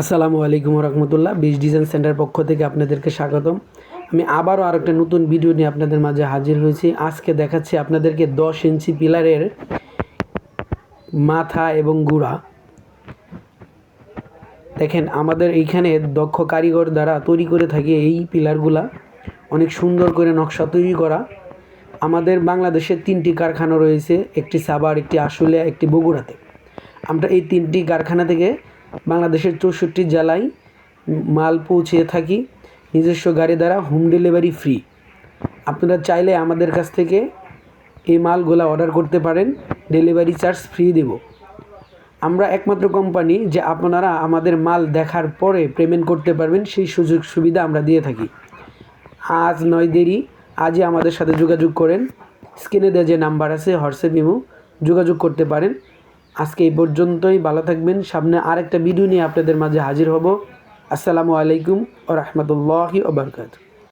আসসালামু আলাইকুম রহমতুল্লাহ। বিশ ডিজাইন সেন্টার পক্ষ থেকে আপনাদেরকে স্বাগতম। আমি আবারও আরেকটা নতুন ভিডিও নিয়ে আপনাদের মাঝে হাজির হয়েছি। আজকে দেখাচ্ছি আপনাদেরকে দশ ইঞ্চি পিলারের মাথা এবং গুড়া। দেখেন, আমাদের এইখানে দক্ষ কারিগর দ্বারা তৈরি করে থাকে এই পিলারগুলা। অনেক সুন্দর করে নকশা তৈরি করা। আমাদের বাংলাদেশে তিনটি কারখানা রয়েছে। একটি সাবার একটি আশুলিয়া, একটি বগুড়াতে। আমরা এই তিনটি কারখানা থেকে বাংলাদেশের চৌষট্টি জেলায় মাল পৌঁছে থাকি। নিজস্ব গাড়ি দ্বারা হোম ডেলিভারি ফ্রি আপনারা চাইলে আমাদের কাছ থেকে এই মালগুলা অর্ডার করতে পারেন। ডেলিভারি চার্জ ফ্রি দেব। আমরা একমাত্র কোম্পানি যে আপনারা আমাদের মাল দেখার পরে পেমেন্ট করতে পারবেন, সেই সুযোগ সুবিধা আমরা দিয়ে থাকি। আজ নয় দেরি, আজই আমাদের সাথে যোগাযোগ করেন। স্ক্রিনে দেওয়া যে নাম্বার আছে হোয়াটসঅ্যাপ ইমো যোগাযোগ করতে পারেন। আজকে এই পর্যন্তই, ভালো থাকবেন। সামনে আরেকটা ভিডিও নিয়ে আপনাদের মাঝে হাজির হব। আসসালামু আলাইকুম ও রহমতুল্লাহি